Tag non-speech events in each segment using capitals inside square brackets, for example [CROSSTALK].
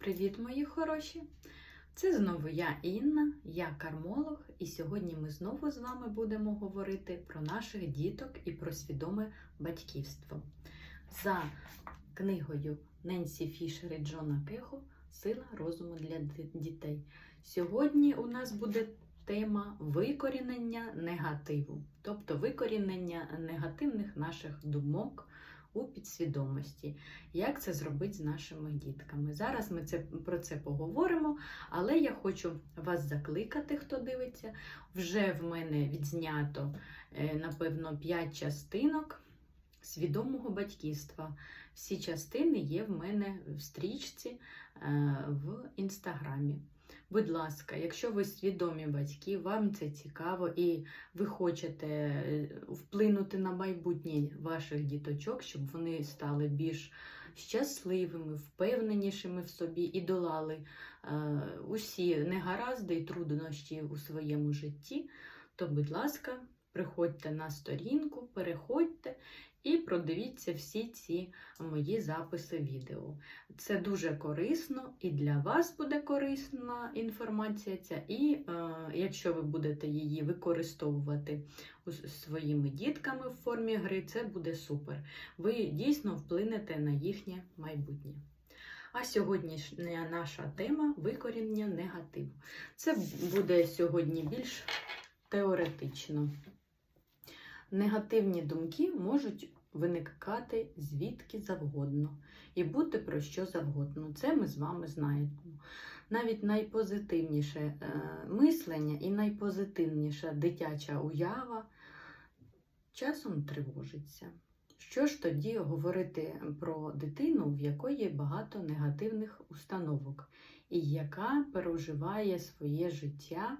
Привіт, мої хороші! Це знову я Інна, я кармолог, і сьогодні ми знову з вами будемо говорити про наших діток і про свідоме батьківство. За книгою Ненсі Фішер і Джона Кехо Сила розуму для дітей. Сьогодні у нас буде тема викорінення негативу, тобто викорінення негативних наших думок у підсвідомості як це зробити з нашими дітками. Зараз ми це, про це поговоримо, але я хочу вас закликати, хто дивиться. Вже в мене відзнято, е, напевно, 5 частинок свідомого батьківства. Всі частини є в мене в стрічці е, в інстаграмі. Будь ласка, якщо ви свідомі батьки, вам це цікаво і ви хочете е, вплинути на майбутнє ваших діточок, щоб вони стали більш щасливими, впевненішими в собі і долали е, усі негаразди і труднощі у своєму житті, то, будь ласка, приходьте на сторінку, переходьте і продивіться всі ці мої записи відео. Це дуже корисно і для вас буде корисна інформація ця, і е, якщо ви будете її використовувати своїми дітками в формі гри, це буде супер ви дійсно вплинете на їхнє майбутнє. А сьогоднішня наша тема викорінення негативу. Це буде сьогодні більш теоретично. Негативні думки можуть виникати звідки завгодно і бути про що завгодно. Це ми з вами знаємо. Навіть найпозитивніше е, мислення і найпозитивніша дитяча уява часом тривожиться. Що ж тоді говорити про дитину, в якої багато негативних установок, і яка переживає своє життя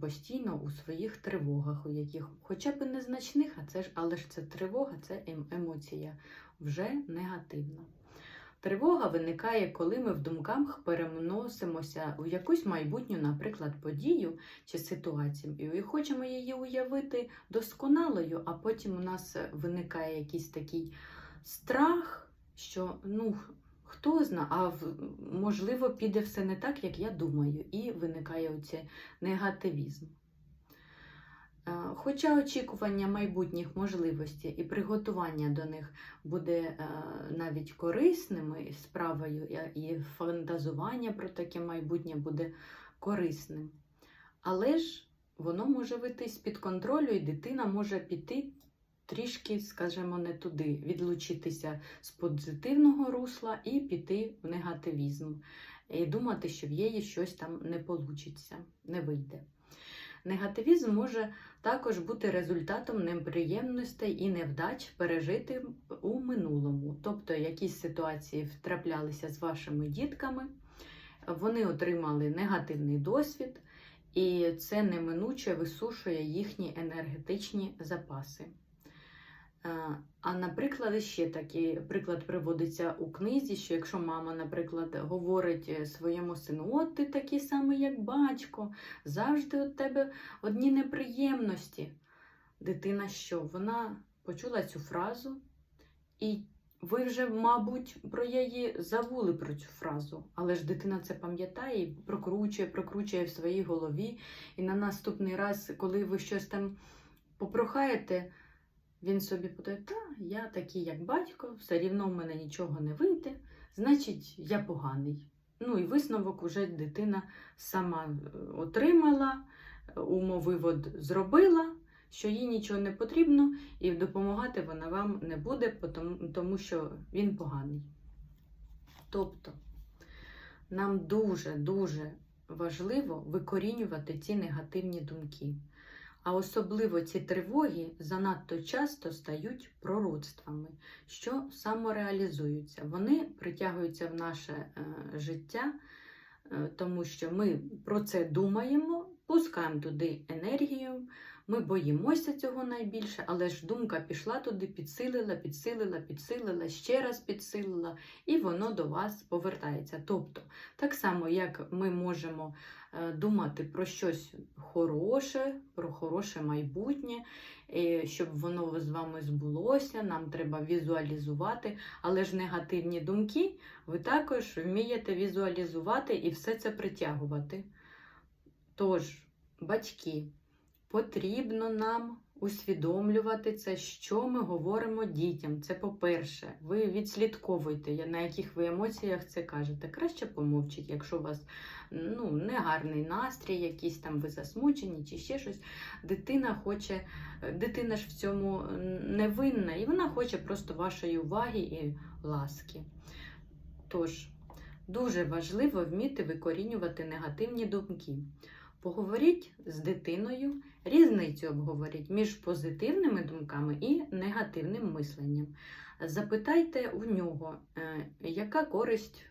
постійно у своїх тривогах, у яких хоча б незначних, а це ж, але ж це тривога, це ем- емоція вже негативна. Тривога виникає, коли ми в думках переносимося у якусь майбутню, наприклад, подію чи ситуацію, і хочемо її уявити досконалою, а потім у нас виникає якийсь такий страх, що ну хто зна, а можливо піде все не так, як я думаю, і виникає оце негативізм. Е, Хоча очікування майбутніх можливостей і приготування до них буде е, навіть корисними справою, і фантазування про таке майбутнє буде корисним. Але ж воно може вийти з-під контролю, і дитина може піти трішки, скажімо, не туди, відлучитися з позитивного русла і піти в негативізм. І думати, що в її щось там не получиться, не вийде. Негативізм може також бути результатом неприємностей і невдач пережити у минулому. Тобто якісь ситуації втраплялися з вашими дітками, вони отримали негативний досвід, і це неминуче висушує їхні енергетичні запаси. Е, А наприклад, ще такий приклад приводиться у книзі, що якщо мама, наприклад, говорить е, своєму сину, от ти такий самий, як батько, завжди у тебе одні неприємності. Дитина що? Вона почула цю фразу, і ви вже, мабуть, про її забули про цю фразу. Але ж дитина це пам'ятає і прокручує, прокручує в своїй голові. І на наступний раз, коли ви щось там попрохаєте, він собі подає, та я такий, як батько, все рівно в мене нічого не вийде, значить, я поганий. Ну і висновок уже дитина сама е, отримала, е, умовивод зробила, що їй нічого не потрібно, і допомагати вона вам не буде, тому що він поганий. Тобто нам дуже-дуже важливо викорінювати ці негативні думки. А особливо ці тривоги занадто часто стають пророцтвами, що самореалізуються. Вони притягуються в наше е, життя, е, тому що ми про це думаємо, пускаємо туди енергію, Ми боїмося цього найбільше, але ж думка пішла туди, підсилила, підсилила, підсилила, ще раз підсилила, і воно до вас повертається. Тобто, так само, як ми можемо е, думати про щось хороше, про хороше майбутнє, е, щоб воно з вами збулося, нам треба візуалізувати, але ж негативні думки ви також вмієте візуалізувати і все це притягувати. Тож, батьки, потрібно нам усвідомлювати це, що ми говоримо дітям. Це по-перше, ви відслідковуйте, на яких ви емоціях це кажете. Краще помовчіть, якщо у вас ну, негарний настрій, якийсь там ви засмучені чи ще щось. Дитина хоче, дитина ж в цьому не винна, і вона хоче просто вашої уваги і ласки. Тож, дуже важливо вміти викорінювати негативні думки. Поговоріть з дитиною, різницю обговоріть між позитивними думками і негативним мисленням. Запитайте у нього, е, яка користь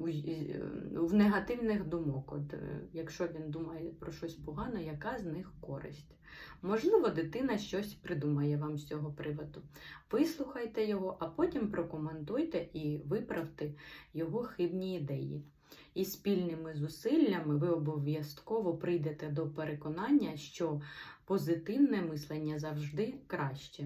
е, в негативних думок. От, е, якщо він думає про щось погане, яка з них користь? Можливо, дитина щось придумає вам з цього приводу. Вислухайте його, а потім прокоментуйте і виправте його хибні ідеї. І спільними зусиллями ви обов'язково прийдете до переконання, що позитивне мислення завжди краще.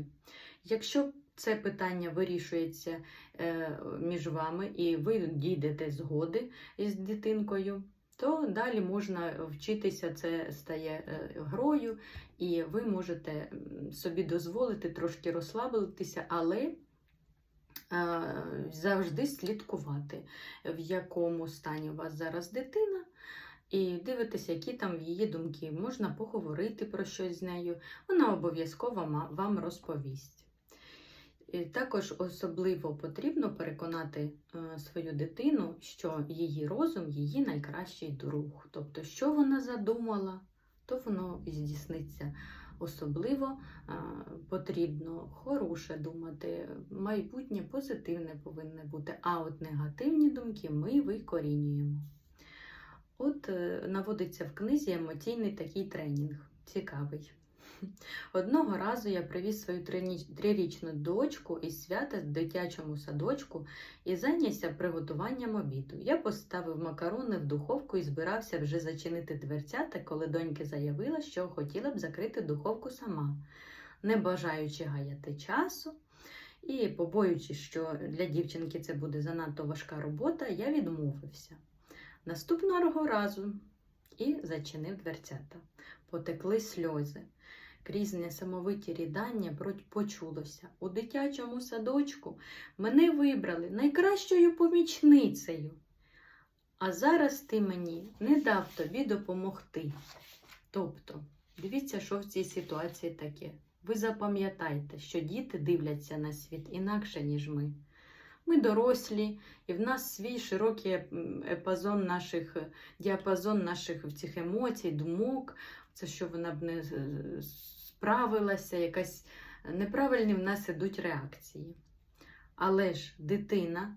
Якщо це питання вирішується е, між вами і ви дійдете згоди із дитинкою, то далі можна вчитися, це стає е, грою, і ви можете собі дозволити трошки розслабитися, але завжди слідкувати, в якому стані у вас зараз дитина, і дивитися, які там її думки. Можна поговорити про щось з нею, вона обов'язково вам розповість. І також особливо потрібно переконати е, свою дитину, що її розум її найкращий друг. Тобто, що вона задумала, то воно здійсниться. Особливо потрібно хороше думати, майбутнє позитивне повинне бути, а от негативні думки ми викорінюємо. От е, наводиться в книзі емоційний такий тренінг. Цікавий. Одного разу я привіз свою трирічну дочку із свята в дитячому садочку і зайнявся приготуванням обіду. Я поставив макарони в духовку і збирався вже зачинити дверцята, коли донька заявила, що хотіла б закрити духовку сама, не бажаючи гаяти часу. І побоюючись, що для дівчинки це буде занадто важка робота, я відмовився. Наступного разу і зачинив дверцята. Потекли сльози. Крізь несамовиті рідання почулося. У дитячому садочку мене вибрали найкращою помічницею. А зараз ти мені не дав тобі допомогти. Тобто, дивіться, що в цій ситуації таке. Ви запам'ятайте, що діти дивляться на світ інакше, ніж ми. Ми дорослі, і в нас свій широкий епазон наших, діапазон наших цих емоцій, думок. Це що вона б не з- справилася, якась неправильні в нас ідуть реакції. Але ж дитина,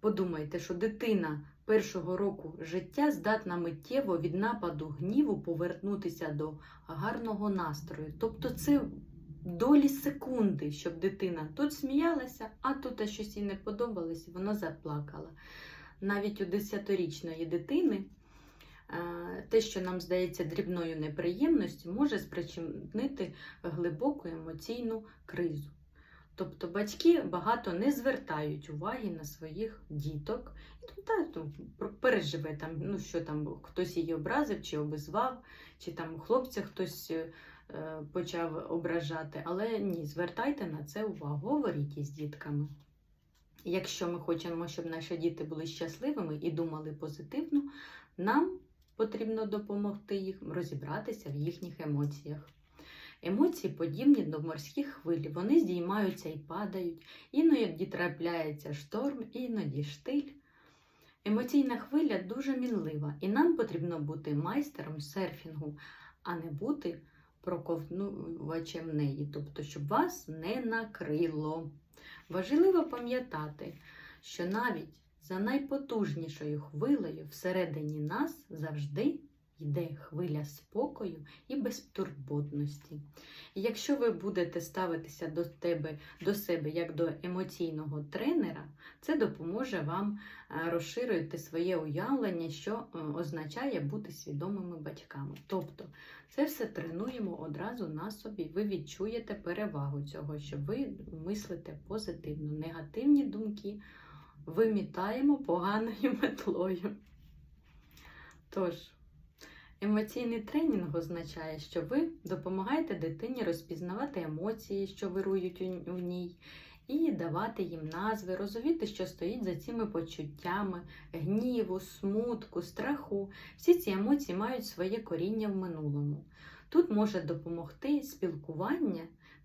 подумайте, що дитина першого року життя здатна миттєво від нападу гніву повернутися до гарного настрою. Тобто це долі секунди, щоб дитина тут сміялася, а тут щось їй не подобалось, вона заплакала. Навіть у 10-річної дитини е, те, що нам здається дрібною неприємністю, може спричинити глибоку емоційну кризу. Тобто батьки багато не звертають уваги на своїх діток. І ну, та, то переживе там, ну що там хтось її образив чи обізвав, чи там хлопця хтось е, почав ображати. Але ні, звертайте на це увагу, говоріть із дітками. Якщо ми хочемо, щоб наші діти були щасливими і думали позитивно, нам потрібно допомогти їм розібратися в їхніх емоціях. Емоції подібні до морських хвиль, вони здіймаються і падають, іноді трапляється шторм, іноді штиль. Емоційна хвиля дуже мінлива, і нам потрібно бути майстером серфінгу, а не бути проковнувачем неї, тобто, щоб вас не накрило. Важливо пам'ятати, що навіть за найпотужнішою хвилею всередині нас завжди йде хвиля спокою і безтурботності. І якщо ви будете ставитися до тебе, до себе як до емоційного тренера, це допоможе вам е, розширити своє уявлення, що е, означає бути свідомими батьками. Тобто це все тренуємо одразу на собі. Ви відчуєте перевагу цього, що ви мислите позитивно. Негативні думки вимітаємо поганою [LAUGHS] метлою. Тож, емоційний тренінг означає, що ви допомагаєте дитині розпізнавати емоції, що вирують у ній, і давати їм назви, розуміти, що стоїть за цими почуттями гніву, смутку, страху. Всі ці емоції мають своє коріння в минулому. Тут може допомогти спілкування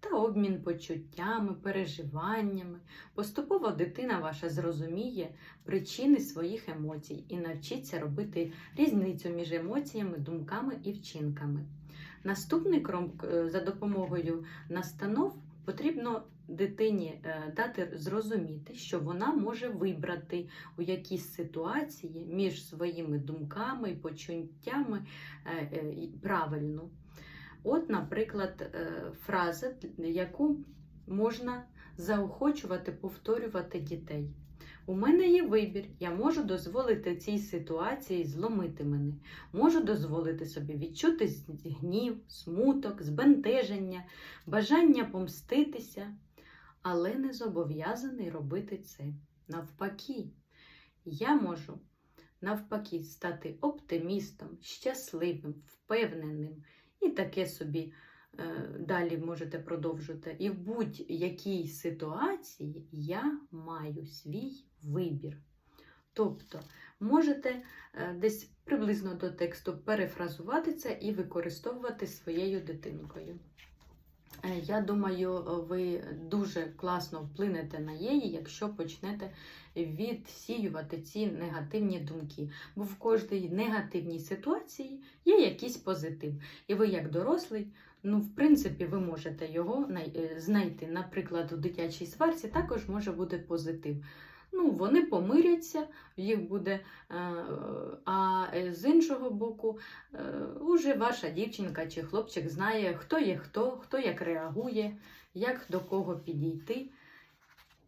та обмін почуттями, переживаннями. Поступово дитина ваша зрозуміє причини своїх емоцій і навчиться робити різницю між емоціями, думками і вчинками. Наступний крок е, за допомогою настанов потрібно дитині е, дати зрозуміти, що вона може вибрати у якійсь ситуації між своїми думками і почуттями е, правильну. От, наприклад, е, фраза, яку можна заохочувати, повторювати дітей. У мене є вибір, я можу дозволити цій ситуації зломити мене, можу дозволити собі відчути гнів, смуток, збентеження, бажання помститися, але не зобов'язаний робити це. Навпаки, я можу навпаки стати оптимістом, щасливим, впевненим і таке собі е, далі можете продовжити. І в будь-якій ситуації я маю свій вибір. Тобто можете е, десь приблизно до тексту перефразувати це і використовувати своєю дитинкою. Е, Я думаю, ви дуже класно вплинете на її, якщо почнете відсіювати ці негативні думки. Бо в кожній негативній ситуації є якийсь позитив. І ви, як дорослий, ну, в принципі, ви можете його е, знайти. Наприклад, у дитячій сварці також може бути позитив. Ну, вони помиряться, їх буде, е, а е, з іншого боку, е, уже ваша дівчинка чи хлопчик знає, хто є хто, хто як реагує, як до кого підійти,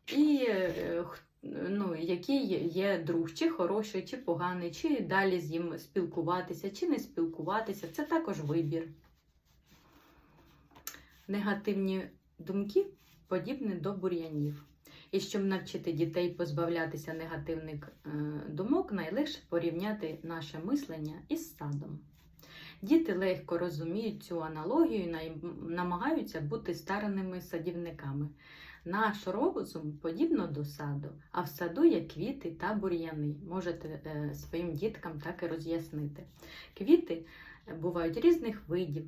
і ну, який є друг, чи хороший, чи поганий, чи далі з ним спілкуватися, чи не спілкуватися. Це також вибір. Негативні думки подібні до бур'янів. І щоб навчити дітей позбавлятися негативних е, думок, найлегше порівняти наше мислення із садом. Діти легко розуміють цю аналогію і намагаються бути старанними садівниками. Наш розум подібно до саду, а в саду є квіти та бур'яни. Можете е, своїм діткам так і роз'яснити. Квіти е, бувають різних видів,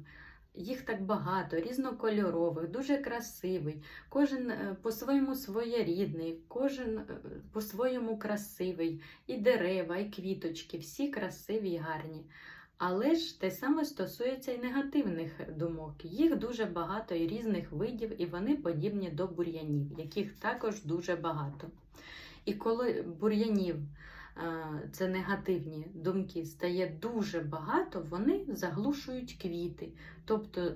їх так багато, різнокольорових, дуже красивий. Кожен е, по-своєму своєрідний, кожен е, по-своєму красивий. І дерева, і квіточки, всі красиві і гарні. Але ж те саме стосується і негативних думок. Їх дуже багато і різних видів, і вони подібні до бур'янів, яких також дуже багато. І коли бур'янів це негативні думки стає дуже багато, вони заглушують квіти. Тобто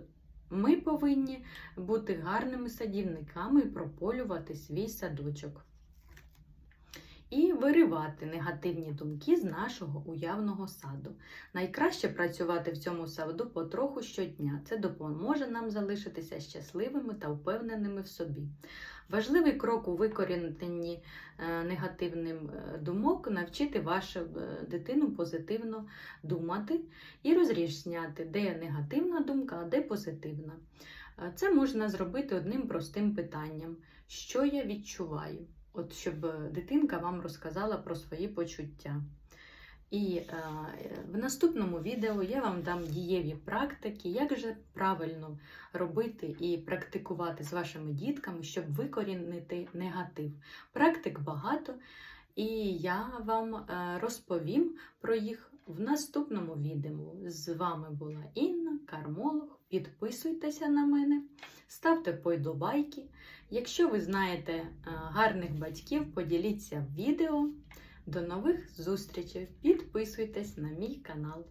ми повинні бути гарними садівниками і прополювати свій садочок. І виривати негативні думки з нашого уявного саду. Найкраще працювати в цьому саду потроху щодня. Це допоможе нам залишитися щасливими та впевненими в собі. Важливий крок у викоріненні е, негативним е, думок навчити вашу е, дитину позитивно думати і розрізняти, де негативна думка, а де позитивна. Це можна зробити одним простим питанням: що я відчуваю? От щоб дитинка вам розказала про свої почуття. І е, в наступному відео я вам дам дієві практики, як же правильно робити і практикувати з вашими дітками, щоб викорінити негатив. Практик багато, і я вам е, розповім про їх в наступному відео. З вами була Інна, кармолог. Підписуйтеся на мене, ставте вподобайки. Якщо ви знаєте е, гарних батьків, поділіться відео. До нових зустрічей! Підписуйтесь на мій канал.